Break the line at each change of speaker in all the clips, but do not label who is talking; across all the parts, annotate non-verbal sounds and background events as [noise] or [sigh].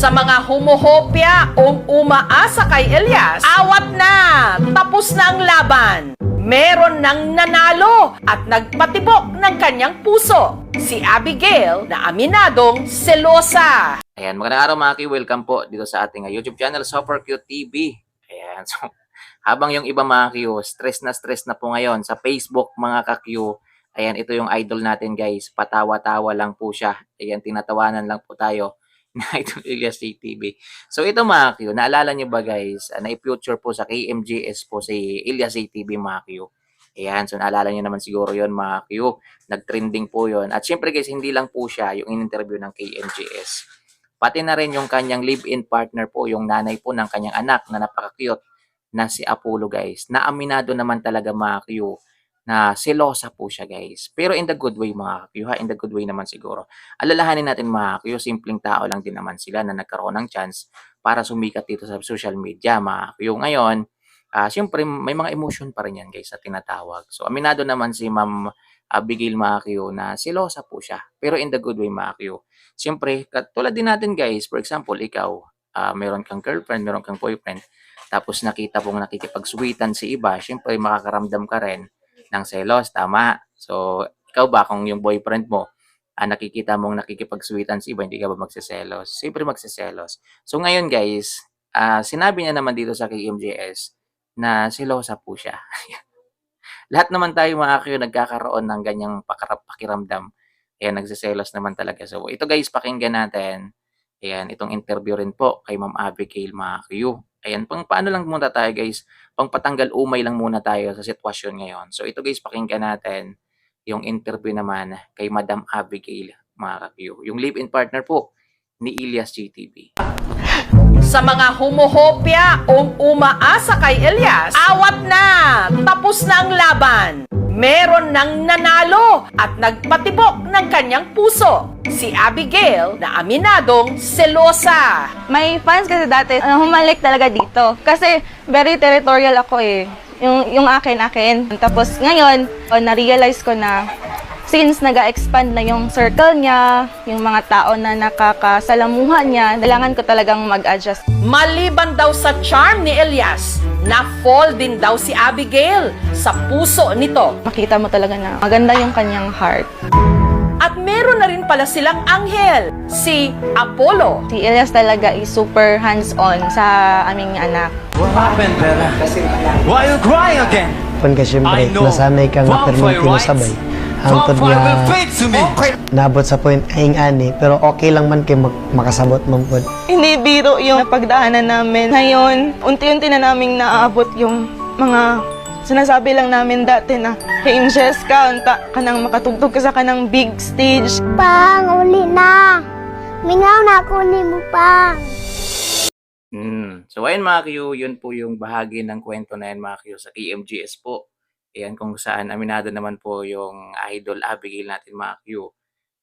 Sa mga humuhopya o umaasa kay Elias, awat na! Tapos na ang laban! Meron nang nanalo at nagpatibok ng kanyang puso. Si Abigail na aminadong selosa.
Ayan, magandang araw mga Q. Welcome po dito sa ating uh, YouTube channel, Super Q TV. Ayan, [laughs] so habang yung iba mga Q, stress na stress na po ngayon sa Facebook mga ka-Q. Ayan, ito yung idol natin guys. Patawa-tawa lang po siya. Ayan, tinatawanan lang po tayo na Idol Elias TV. So ito mga Q, naalala niyo ba guys, uh, na-future po sa KMGS po si Elias TV mga Q. Ayan, so naalala niyo naman siguro yon mga Q. Nag-trending po yon At syempre guys, hindi lang po siya yung in-interview ng KMGS pati na rin yung kanyang live-in partner po, yung nanay po ng kanyang anak na napaka-cute na si Apollo guys. Na aminado naman talaga mga Q na selosa po siya guys. Pero in the good way mga Q ha, in the good way naman siguro. Alalahanin natin mga Q, simpleng tao lang din naman sila na nagkaroon ng chance para sumikat dito sa social media mga Q. Ngayon, ah siyempre may mga emotion pa rin yan guys sa tinatawag. So aminado naman si Ma'am Abigail mga Q na selosa po siya. Pero in the good way Q. Siyempre, katulad din natin guys, for example, ikaw, ah, meron kang girlfriend, meron kang boyfriend, tapos nakita pong nakikipag-sweetan si iba, siyempre makakaramdam ka rin ng selos, tama? So, ikaw ba kung yung boyfriend mo, ah, nakikita mong nakikipag-sweetan si iba, hindi ka ba magsiselos? Siyempre magsiselos. So ngayon guys, ah, sinabi niya naman dito sa KMJS na selosa po siya. [laughs] Lahat naman tayo mga kayo nagkakaroon ng ganyang pakiramdam. Ayan, nagsiselos naman talaga. So, ito guys, pakinggan natin. Ayan, itong interview rin po kay Ma'am Abigail Q. Ayan, pang paano lang muna tayo guys, pang patanggal umay lang muna tayo sa sitwasyon ngayon. So, ito guys, pakinggan natin yung interview naman kay Madam Abigail Q. Yung live-in partner po ni Elias GTV.
Sa mga humuhopya o umaasa kay Elias, awat na! Tapos na ang laban! Meron nang nanalo at nagpatibok ng kanyang puso. Si Abigail na aminadong selosa.
May fans kasi dati, uh, humalik talaga dito. Kasi very territorial ako eh. Yung, yung akin, akin. Tapos ngayon, uh, na-realize ko na since nag expand na yung circle niya, yung mga tao na nakakasalamuha niya, kailangan ko talagang mag-adjust.
Maliban daw sa charm ni Elias, na-fall din daw si Abigail sa puso nito.
Makita mo talaga na maganda yung kanyang heart.
At meron na rin pala silang anghel, si Apollo.
Si Elias talaga is super hands-on sa aming anak.
What happened, Bella? Why you crying again?
Kung ka siyempre,
I know.
nasanay ka nga
Wrong
Hangtod nga nabot sa point aing ani, pero okay lang man kay mag makasabot man pod.
Hindi biro yung napagdaanan namin. Ngayon, unti-unti na naming naaabot yung mga sinasabi lang namin dati na, Hey, Jessica, unta ka nang makatugtog ka sa kanang big stage.
Pang, uli na. Mingaw na ako ni mo, Pang.
Mm. So ayun mga Q, yun po yung bahagi ng kwento na yan mga Q sa KMGS po. Ayan kung saan aminado naman po yung idol Abigail natin mga Q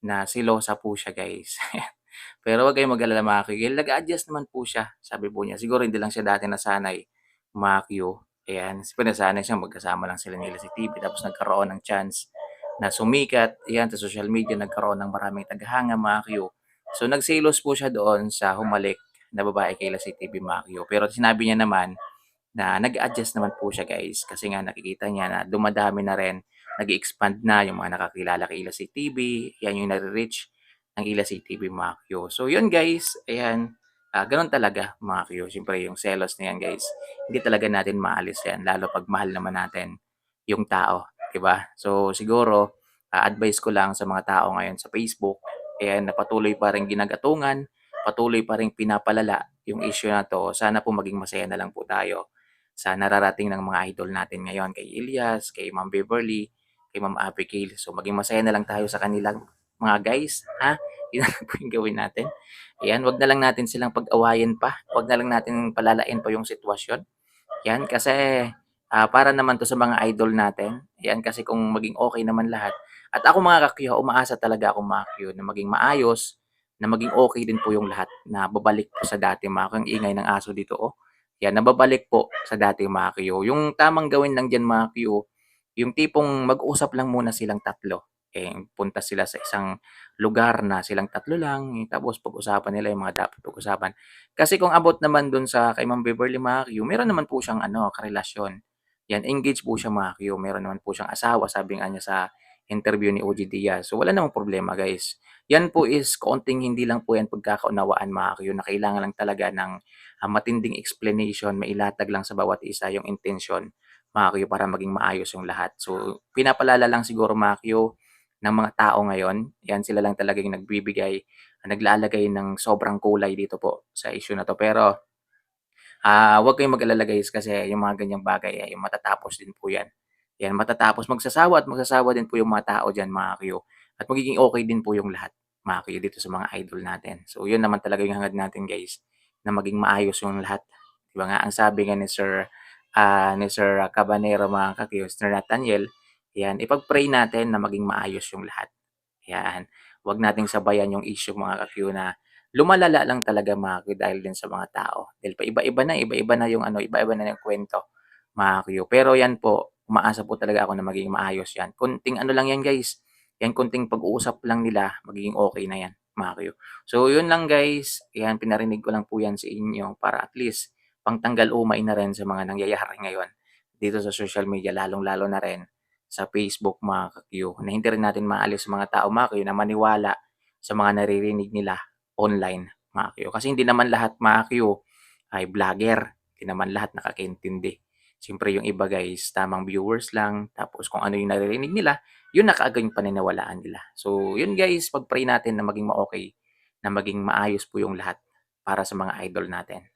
na silosa po siya guys. [laughs] Pero wag kayong mag-alala mga Q. Nag-adjust naman po siya. Sabi po niya, siguro hindi lang siya dati nasanay mga Q. Ayan, siguro nasanay siya magkasama lang sila nila si TV tapos nagkaroon ng chance na sumikat. Ayan, sa social media nagkaroon ng maraming tagahanga mga Q. So nagselos po siya doon sa humalik na babae kay La TV Macchio. Pero sinabi niya naman na nag-adjust naman po siya guys kasi nga nakikita niya na dumadami na rin, nag expand na yung mga nakakilala kay Ila TV, yan yung nare-reach ng Ila TV Macchio. So yun guys, ayan, ah, ganun talaga Macchio. Siyempre yung selos na yan guys, hindi talaga natin maalis yan, lalo pag mahal naman natin yung tao, di ba? So siguro, ah, advice ko lang sa mga tao ngayon sa Facebook, ayan, na patuloy pa rin ginagatungan, patuloy pa rin pinapalala yung issue na to. Sana po maging masaya na lang po tayo sa nararating ng mga idol natin ngayon kay Elias, kay Ma'am Beverly, kay Ma'am Abigail. So maging masaya na lang tayo sa kanilang mga guys, ha? [laughs] Yun na po yung gawin natin. Ayan, wag na lang natin silang pag-awayin pa. Wag na lang natin palalain pa yung sitwasyon. Yan, kasi ah, para naman to sa mga idol natin. Yan, kasi kung maging okay naman lahat. At ako mga kakyo, umaasa talaga ako mga kakyo na maging maayos, na maging okay din po yung lahat na babalik po sa dati mga kang ingay ng aso dito oh. Yan, nababalik po sa dati mga kiyo. Yung tamang gawin lang dyan mga kiyo, yung tipong mag-usap lang muna silang tatlo. Eh, punta sila sa isang lugar na silang tatlo lang, eh, tapos pag-usapan nila yung mga dapat pag-usapan. Kasi kung abot naman dun sa kay Ma'am Beverly Q, meron naman po siyang ano, karelasyon. Yan, engaged po siya Q. Meron naman po siyang asawa, sabi nga niya sa interview ni OG Diaz. So wala namang problema guys. Yan po is konting hindi lang po yan pagkakaunawaan mga Q na kailangan lang talaga ng ah, matinding explanation, mailatag lang sa bawat isa yung intention mga Q para maging maayos yung lahat. So pinapalala lang siguro mga Q ng mga tao ngayon. Yan sila lang talaga yung nagbibigay, naglalagay ng sobrang kulay dito po sa issue na to. Pero ah wag kayong mag-alala guys kasi yung mga ganyang bagay ay matatapos din po yan. Yan, matatapos. Magsasawa at magsasawa din po yung mga tao dyan, mga Q. At magiging okay din po yung lahat, mga dito sa mga idol natin. So, yun naman talaga yung hangad natin, guys, na maging maayos yung lahat. Di ba nga, ang sabi nga ni Sir, ah ni Sir Cabanero, mga Q, Sir Nathaniel, yan, ipag-pray natin na maging maayos yung lahat. Yan. Huwag nating sabayan yung issue, mga Q, na lumalala lang talaga, mga Q, dahil din sa mga tao. Dahil pa iba-iba na, iba-iba na yung ano, iba-iba na yung kwento, mga Q. Pero yan po, umaasa po talaga ako na magiging maayos yan. Kunting ano lang yan guys. Yan kunting pag-uusap lang nila, magiging okay na yan, mga kayo. So yun lang guys. Yan, pinarinig ko lang po yan sa inyo para at least pangtanggal umay na rin sa mga nangyayari ngayon dito sa social media, lalong-lalo na rin sa Facebook mga kakyo. Na hindi rin natin maalis sa mga tao mga kakyo na maniwala sa mga naririnig nila online mga kakyo. Kasi hindi naman lahat mga kakyo ay vlogger. Hindi naman lahat nakakaintindi. Siyempre yung iba guys, tamang viewers lang. Tapos kung ano yung naririnig nila, yun na kaagad yung paniniwalaan nila. So yun guys, pag-pray natin na maging ma-okay, na maging maayos po yung lahat para sa mga idol natin.